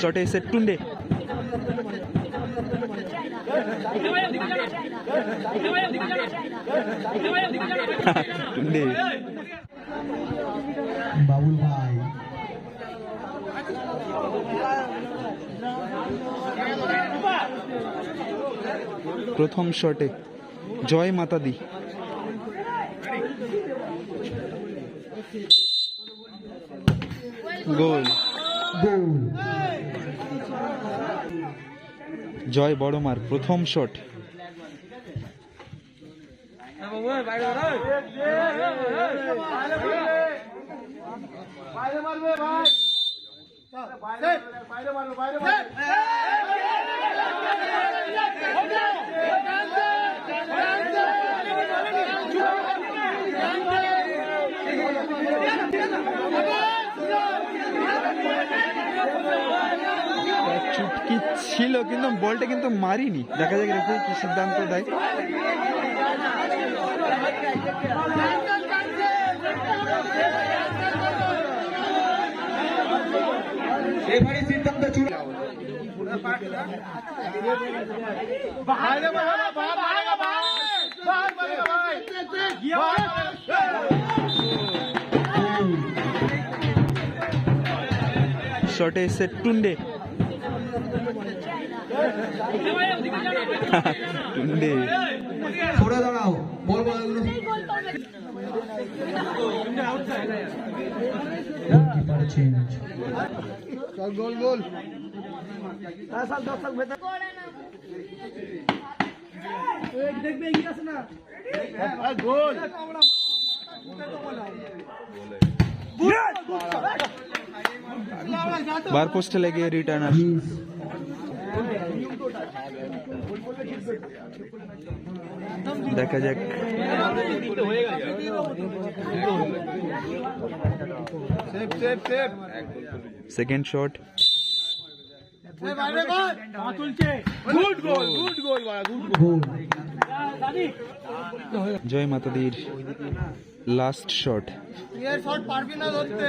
শটে এসে টুন্ডে টুন্ডে বাবুল ভাই প্রথম শটে জয় মাতা দি গোল জয় বড়মার প্রথম শট মারবে ভাই বাইরে বাইরে মারবে বাইরে মারবে চুটকি ছিল কিন্তু বলটা কিন্তু মারিনি। দেখা যাক রেফারি কি সিদ্ধান্ত দেয়। বাইরে বাইরে বাইরে বাইরে শটে এসে টুন্ডে। টুন্ডে। সরে দাঁড়াও বল বল चल गोल गोल। ऐसा दर्शक बेटा एक देख पे गिरा सुना गोल। बार पोस्ट लगे है रिटर्नर গোল ভাই গুড গোল জয় মাতাদির লাস্ট শট শট পারবি না ধরতে।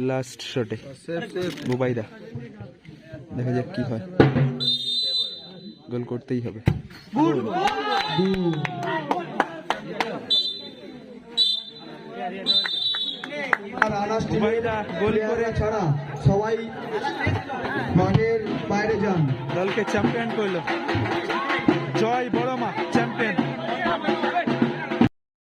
লাস্ট শটে বুবাইদা দেখা যাক কি হয় গোল করতেই হবে গোল আর আনাস টিমের বুবাইদা গোল করে প্লেয়াররা ছাড়া সবাই মাঠের বাইরে যান দলকে চ্যাম্পিয়ন করলো জয় বড়মা